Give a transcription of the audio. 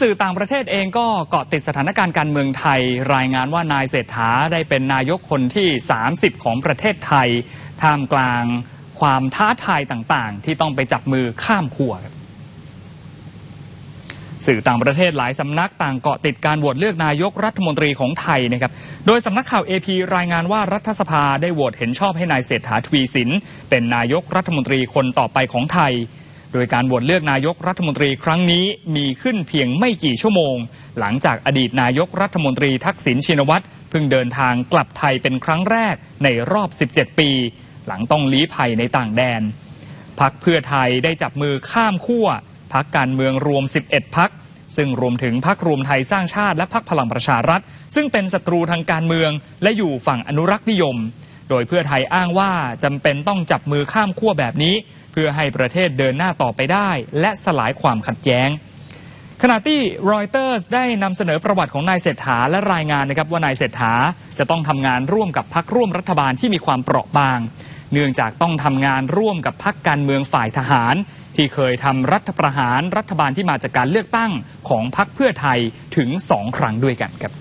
สื่อต่างประเทศเองก็เกาะติดสถานการณ์การเมืองไทย รายงานว่านายเศรษฐาได้เป็นนายกคนที่ 30 ของประเทศไทย ท่ามกลางความท้าทายต่างๆ ที่ต้องไปจับมือข้ามขั้วครับสื่อต่างประเทศหลายสำนักต่างเกาะติดการโหวตเลือกนายกรัฐมนตรีของไทยนะครับ โดยสำนักข่าว AP รายงานว่ารัฐสภาได้โหวตเห็นชอบให้นายเศรษฐาทวีสินเป็นนายกรัฐมนตรีคนต่อไปของไทย โดยการโหวตเลือกนายกรัฐมนตรีครั้งนี้มีขึ้นเพียงไม่กี่ชั่วโมง หลังจากอดีตนายกรัฐมนตรีทักษิณชินวัตรเพิ่งเดินทางกลับไทยเป็นครั้งแรกในรอบ 17 ปี หลังต้องลี้ภัยในต่างแดนพักเพื่อไทยได้จับมือข้ามขั้วพักการเมืองรวม 11 พัก ซึ่งรวมถึงพักรวมไทยสร้างชาติและพักพลังประชารัฐ ซึ่งเป็นศัตรูทางการเมืองและอยู่ฝั่งอนุรักษ์นิยม โดยเพื่อไทยอ้างว่าจำเป็นต้องจับมือข้ามขั้วแบบนี้ เพื่อให้ประเทศเดินหน้าต่อไปได้ และสลายความขัดแย้ง ขณะที่รอยเตอร์สได้นำเสนอประวัติของนายเศรษฐาและรายงานนะครับว่านายเศรษฐาจะต้องทำงานร่วมกับพักร่วมรัฐบาลที่มีความเปราะบาง เนื่องจากต้องทำงานร่วมกับพักการเมืองฝ่ายทหาร ที่เคยทำรัฐประหารรัฐบาลที่มาจากการเลือกตั้งของพักเพื่อไทยถึงสองครั้งด้วยกันครับ